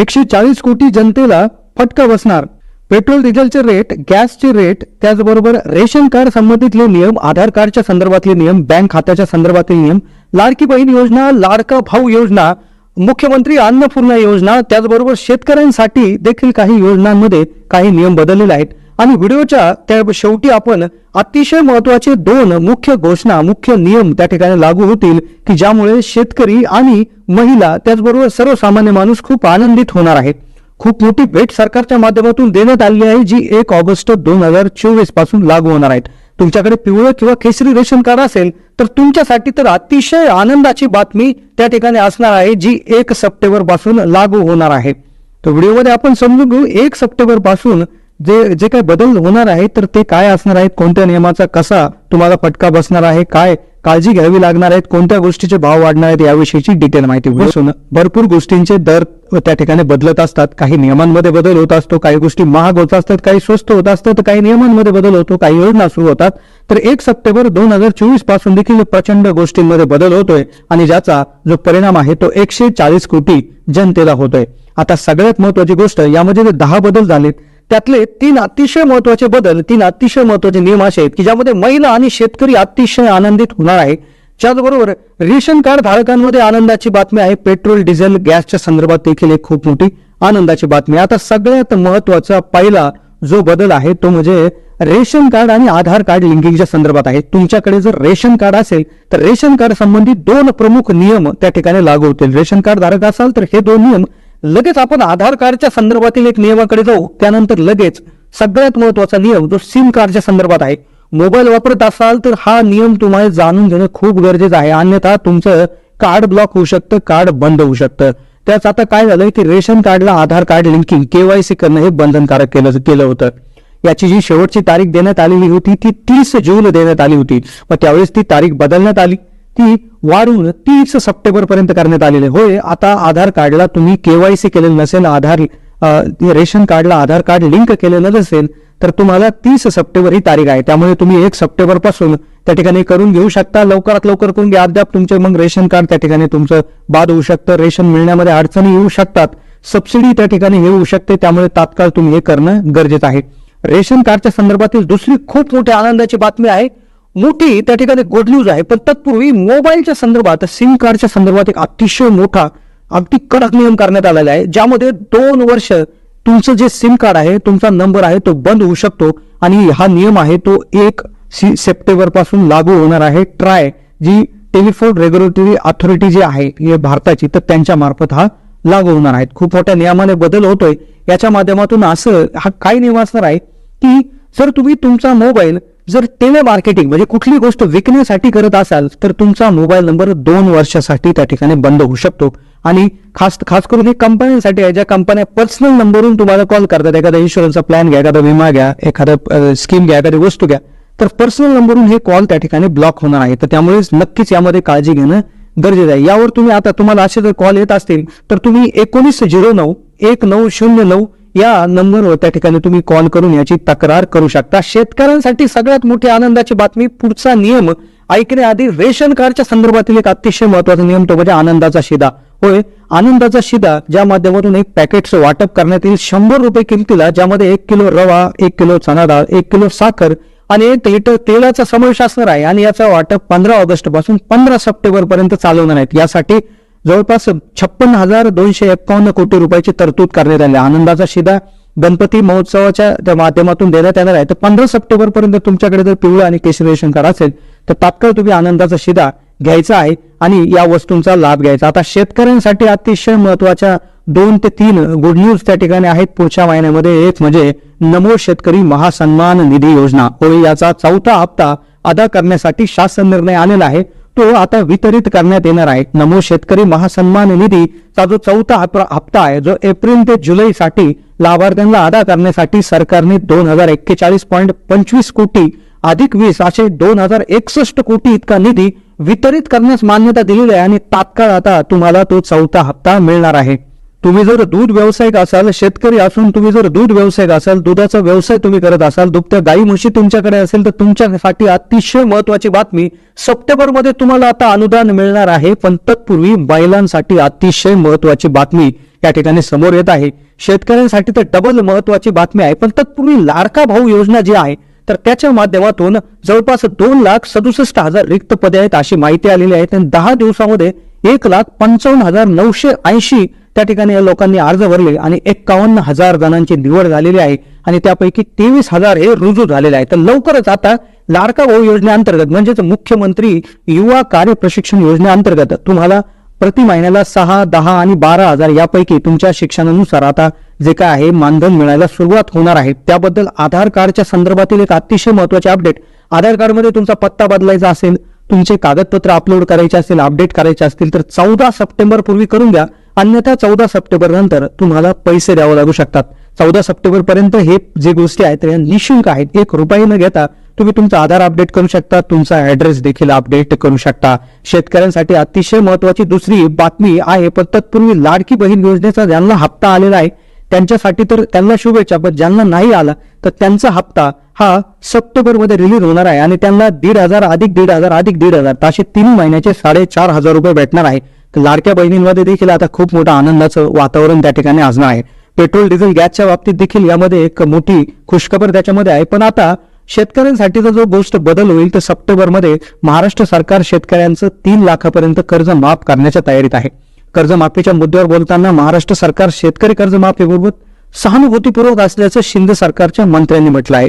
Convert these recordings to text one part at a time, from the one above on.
एकशे चाळीस कोटी जनतेला फटका बसणार. पेट्रोल डिझेलचे रेट गॅसचे रेट त्याचबरोबर रेशन कार्ड संबंधितले नियम आधार कार्डच्या संदर्भातले नियम बँक खात्याच्या संदर्भातले नियम लाडकी बहीण योजना लाडका भाऊ योजना मुख्यमंत्री अन्नपूर्णा योजना त्याचबरोबर शेतकऱ्यांसाठी देखील काही योजनांमध्ये काही नियम बदललेले आहेत. आणि व्हिडिओच्या त्या शेवटी आपण अतिशय महत्त्वाचे दोन मुख्य घोषणा मुख्य नियम त्या ठिकाणी लागू होतील की ज्यामुळे शेतकरी आणि महिला त्याचबरोबर सर्वसामान्य माणूस खूप आनंदित होणार आहे. खूप मोठी भेट सरकारच्या माध्यमातून देण्यात आली आहे जी एक ऑगस्ट दोन हजार चोवीसपासून लागू होणार आहेत तुमच्याकडे पिवळं किंवा केसरी रेशन कार्ड असेल तर तुमच्यासाठी तर अतिशय आनंदाची बातमी त्या ठिकाणी असणार आहे जी एक सप्टेंबरपासून लागू होणार आहे. तर व्हिडिओमध्ये आपण समजून घेऊ एक सप्टेंबरपासून जे जे काही बदल होणार आहे तर ते काय असणार आहेत? कोणत्या नियमाचा कसा तुम्हाला फटका बसणार आहे? काय काळजी घ्यावी लागणार आहेत? कोणत्या गोष्टीचे भाव वाढणार आहेत? याविषयीची डिटेल माहिती बसून भरपूर गोष्टींचे दर त्या ठिकाणी बदलत असतात. काही नियमांमध्ये बदल होत असतो काही गोष्टी महाग होत असतात काही स्वस्त होत असतात तर काही नियमांमध्ये बदल होतो काही योजना सुरू होतात. तर एक सप्टेंबर दोन हजार चोवीसपासून देखील प्रचंड गोष्टींमध्ये बदल होतोय आणि ज्याचा जो परिणाम आहे तो एकशे चाळीस कोटी जनतेला होतोय. आता सगळ्यात महत्वाची गोष्ट यामध्ये जे दहा बदल झालेत त्यातले तीन अतिशय महत्त्वाचे बदल तीन अतिशय महत्त्वाचे नियम असे आहेत की ज्यामध्ये महिला आणि शेतकरी अतिशय आनंदित होणार आहे. त्याचबरोबर रेशन कार्ड धारकांमध्ये आनंदाची बातमी आहे. पेट्रोल डिझेल गॅसच्या संदर्भात देखील एक खूप मोठी आनंदाची बातमी आता सगळ्यात महत्त्वाचा पहिला जो बदल आहे तो म्हणजे रेशन कार्ड आणि आधार कार्ड लिंकिंगच्या संदर्भात आहे. तुमच्याकडे जर रेशन कार्ड असेल तर रेशन कार्ड संबंधित दोन प्रमुख नियम त्या ठिकाणी लागू होतील. रेशन कार्ड धारक असाल तर हे दोन नियम लगेच आपण आधार कार्डच्या संदर्भातील एक नियमाकडे जाऊ त्यानंतर लगेच सगळ्यात महत्त्वाचा नियम जो सिम कार्डच्या संदर्भात आहे. मोबाईल वापरत असाल तर हा नियम तुम्हाला जाणून घेणं खूप गरजेचं आहे. अन्यथा तुमचं कार्ड ब्लॉक होऊ शकतं कार्ड बंद होऊ शकतं. त्याच आता काय झालंय की रेशन कार्डला आधार कार्ड लिंकिंग केवायसी करणं हे बंधनकारक केलं केलं होतं. याची जी शेवटची तारीख देण्यात आलेली होती ती तीस जून देण्यात आली होती. मग त्यावेळेस ती तारीख बदलण्यात आली. ती वाढून तीस सप्टेंबर पर्यंत करण्यात आलेली आहे. होय आता आधार कार्डला तुम्ही केवायसी केलेलं नसेल आधार रेशन कार्डला आधार कार्ड लिंक केलेलं नसेल तर तुम्हाला तीस सप्टेंबर ही तारीख आहे. त्यामुळे तुम्ही एक सप्टेंबरपासून त्या ठिकाणी करून घेऊ शकता. लवकरात लवकर करून घ्या. अद्याप तुमचे मग रेशन कार्ड त्या ठिकाणी तुमचं बाद होऊ शकतं. रेशन मिळण्यामध्ये अडचणी येऊ शकतात. सबसिडी त्या ठिकाणी हे होऊ शकते. त्यामुळे तात्काळ तुम्ही हे करणं गरजेचं आहे. रेशन कार्डच्या संदर्भातील दुसरी खूप मोठी आनंदाची बातमी आहे. मोठी त्या ठिकाणी गुड न्यूज आहे. पण तत्पूर्वी मोबाईलच्या संदर्भात सिम कार्डच्या संदर्भात एक अतिशय मोठा अगदी कडक नियम करण्यात आलेला आहे ज्यामध्ये दोन वर्ष तुमचं जे सिम कार्ड आहे तुमचा नंबर आहे तो बंद होऊ शकतो. आणि हा नियम आहे तो एक सप्टेंबरपासून लागू होणार आहे. ट्राय जी टेलिफोन रेग्युलेटरी अथॉरिटी जी आहे हे भारताची तर त्यांच्या मार्फत हा लागू होणार आहे. खूप मोठ्या नियमाने बदल होतोय. याच्या माध्यमातून असं हा काय नियम असणार आहे की जर तुम्ही तुमचा मोबाईल जर टेले मार्केटिंग म्हणजे कुठली गोष्ट विकण्यासाठी करत असाल तर तुमचा मोबाईल नंबर दोन वर्षासाठी त्या ठिकाणी बंद होऊ शकतो. आणि खास खास करून हे कंपन्यांसाठी आहे ज्या कंपन्या पर्सनल नंबरवरून तुम्हाला कॉल करतात एखादा इन्शुरन्सचा प्लॅन घ्या एखादा विमा घ्या एखादा स्कीम घ्या एखादी वस्तू घ्या तर पर्सनल नंबरवरून हे कॉल त्या ठिकाणी ब्लॉक होणार आहे. तर त्यामुळे नक्कीच यामध्ये काळजी घेणं गरजेचं आहे. यावर तुम्ही आता तुम्हाला असे जर कॉल येत असतील तर तुम्ही एकोणीस झिरो नऊ एक नऊ शून्य नऊ या नंबरवर त्या ठिकाणी तुम्ही कॉल करून याची तक्रार करू शकता. शेतकऱ्यांसाठी सगळ्यात मोठी आनंदाची बातमी पुढचा नियम ऐकण्याआधी रेशन कार्डच्या संदर्भातील एक अतिशय महत्त्वाचा नियम तो म्हणजे आनंदाचा शिदा. होय आनंदाचा शिदा ज्या माध्यमातून एक पॅकेटचं वाटप करण्यात येईल शंभर रुपये किमतीला ज्यामध्ये एक किलो रवा एक किलो चना डाळ एक किलो साखर आणि एक लिटर तेलाचा समावेश असणार आहे. आणि याचं वाटप पंधरा ऑगस्टपासून पंधरा सप्टेंबर पर्यंत चालवणार आहेत. यासाठी जवळपास छप्पन हजार दोनशे एक्कावन्न कोटी रुपयाची तरतूद करण्यात आली. आनंदाचा शिदा गणपती महोत्सवाच्या त्या माध्यमातून देण्यात येणार आहे. तर पंधरा सप्टेंबर पर्यंत तुमच्याकडे जर पिवळं आणि केशरी रेशन कार्ड असेल तर तात्काळ तुम्ही आनंदाचा शिदा घ्यायचा आहे आणि या वस्तूंचा लाभ घ्यायचा. आता शेतकऱ्यांसाठी अतिशय महत्त्वाच्या दोन ते तीन गुड न्यूज त्या ठिकाणी आहेत. पुढच्या महिन्यामध्ये एक म्हणजे नमो शेतकरी महासन्मान निधी योजना. होळी याचा चौथा हप्ता अदा करण्यासाठी शासन निर्णय आलेला आहे. तो आता वितरित करण्यात येणार आहे. नमो शेतकरी महासन्मान निधीचा जो चौथा हप्ता आहे जो एप्रिल ते जुलैसाठी लाभार्थ्यांना अदा करण्यासाठी सरकारने दोन हजार एक्केचाळीस पॉईंट पंचवीस कोटी अधिक वीस असे दोन हजार एकसष्ट कोटी इतका निधी वितरित करण्यास मान्यता दिलेली आहे आणि तात्काळ आता तुम्हाला तो चौथा हप्ता मिळणार आहे. तुम्ही जर दूध व्यावसायिक असाल शेतकरी असून तुम्ही जर दूध व्यावसायिक असाल दुधाचा व्यवसाय तुम्ही करत असाल दुभत्या गाई म्हशी तुमच्याकडे असेल तर तुमच्यासाठी अतिशय महत्वाची बातमी सप्टेंबरमध्ये तुम्हाला आता अनुदान मिळणार आहे पण तत्पूर्वी बैलांसाठी अतिशय महत्वाची बातमी या ठिकाणी समोर येत आहे. शेतकऱ्यांसाठी तर डबल महत्वाची बातमी आहे पण तत्पूर्वी लाडका भाऊ योजना जी आहे तर त्याच्या माध्यमातून जवळपास दोन लाख सदुसष्ट हजार रिक्त पदे आहेत अशी माहिती आलेली आहे. आणि दहा दिवसामध्ये एक लाख पंचावन्न हजार नऊशे ऐंशी त्या ठिकाणी या लोकांनी अर्ज भरले आणि एक्कावन्न हजार जणांची निवड झालेली आहे आणि त्यापैकी तेवीस हजार हे रुजू झालेले आहे तर लवकरच आता लाडका भाऊ योजनेअंतर्गत म्हणजेच मुख्यमंत्री युवा कार्य प्रशिक्षण योजनेअंतर्गत तुम्हाला प्रति महिन्याला सहा दहा आणि बारा हजार यापैकी तुमच्या शिक्षणानुसार आता जे काय आहे मानधन मिळायला सुरुवात होणार आहे. त्याबद्दल आधार कार्डच्या संदर्भातील एक अतिशय महत्त्वाचे अपडेट. आधार कार्डमध्ये तुमचा पत्ता बदलायचा असेल तुमचे कागदपत्र अपलोड करायचे असेल अपडेट करायचे असतील तर चौदा सप्टेंबर पूर्वी करून द्या अन्यथा चौदा सप्टेंबर नंतर तुम्हाला पैसे द्यावे लागू शकतात. चौदा सप्टेंबर पर्यंत हे जे गोष्टी आहेत त्या निशुल्क आहेत. एक रुपये न घेता तुम्ही तुमचा आधार अपडेट करू शकता तुमचा ऍड्रेस देखील अपडेट करू शकता. शेतकऱ्यांसाठी अतिशय महत्वाची दुसरी बातमी आहे पण तत्पूर्वी लाडकी बहीण योजनेचा ज्यांना हप्ता आलेला आहे त्यांच्यासाठी तर त्यांना शुभेच्छा पण ज्यांना नाही आला तर त्यांचा हप्ता हा सप्टेंबरमध्ये रिलीज होणार आहे आणि त्यांना दीड हजार अधिक दीड हजार अधिक दीड हजार असे तीन महिन्याचे साडेचार हजार रुपये भेटणार आहे. लाडक्या बहिणींमध्ये देखील आता खूप मोठं आनंदाचं वातावरण त्या ठिकाणी आजणं आहे. पेट्रोल डिझेल गॅसच्या बाबतीत देखील यामध्ये एक मोठी खुशखबर त्याच्यामध्ये आहे. पण आता शेतकऱ्यांसाठीचा जो गोष्ट बदल होईल तर सप्टेंबरमध्ये महाराष्ट्र सरकार शेतकऱ्यांचं तीन लाखापर्यंत कर्ज माफ करण्याच्या तयारीत आहे. कर्जमाफीच्या मुद्द्यावर बोलताना महाराष्ट्र सरकार शेतकरी कर्जमाफीबाबत सहानुभूतीपूर्वक असल्याचं शिंदे सरकारच्या मंत्र्यांनी म्हटलं आहे.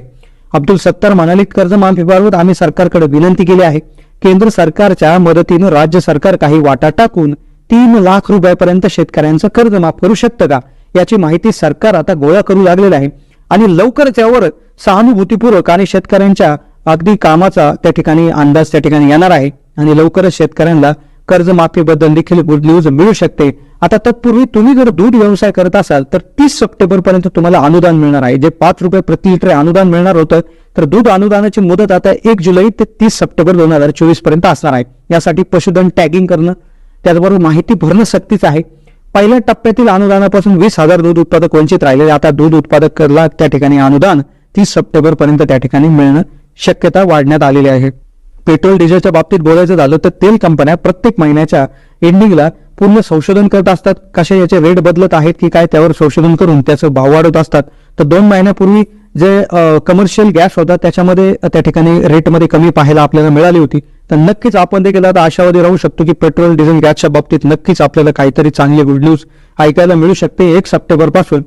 अब्दुल सत्तार म्हणाले कर्जमाफीबाबत आम्ही सरकारकडे विनंती केली आहे. केंद्र सरकारच्या मदतीनं राज्य सरकार काही वाटा टाकून तीन लाख रुपयापर्यंत शेतकऱ्यांचं कर्ज माफ करू शकतं का? याची माहिती सरकार आता गोळा करू लागलेलं आहे. आणि लवकरच यावर सहानुभूतीपूर्वक आणि शेतकऱ्यांच्या अगदी कामाचा त्या ठिकाणी अंदाज त्या ठिकाणी येणार आहे. आणि लवकरच शेतकऱ्यांना कर्जमाफीबद्दल देखील गुड न्यूज मिळू शकते. आता तत्पूर्वी तुम्ही जर दूध व्यवसाय करत असाल तर तीस सप्टेंबर पर्यंत तुम्हाला अनुदान मिळणार आहे. जे पाच रुपये प्रति लिटर अनुदान मिळणार होतं. तर दूध अनुदानाची मुदत आता एक जुलै ते तीस सप्टेंबर दोन हजार चोवीसपर्यंत असणार आहे. यासाठी पशुधन टॅगिंग करणं त्याचबरोबर माहिती भरणं सक्तीच आहे. पहिल्या टप्प्यातील अनुदानापासून वीस हजार दूध उत्पादक वंचित राहिलेले आता दूध उत्पादक करला त्या ठिकाणी अनुदान तीस सप्टेंबर पर्यंत त्या ठिकाणी मिळणं शक्यता वाढण्यात आलेली आहे. पेट्रोल डिझेलच्या बाबतीत बोलायचं झालं तर तेल कंपन्या प्रत्येक महिन्याच्या एंडिंगला पूर्ण संशोधन करत असतात. कशा याचे रेट बदलत आहेत की काय त्यावर संशोधन करून त्याचं भाव वाढवत असतात. तर दोन महिन्यापूर्वी जे कमर्शियल गॅस होता त्याच्यामध्ये त्या ठिकाणी रेटमध्ये कमी पाहायला आपल्याला मिळाली होती. तर नक्कीच आपण देखील आता आशावादी राहू शकतो की पेट्रोल डिझेल गॅसच्या बाबतीत नक्कीच आपल्याला काहीतरी चांगली गुड न्यूज ऐकायला मिळू शकते. एक सप्टेंबरपासून.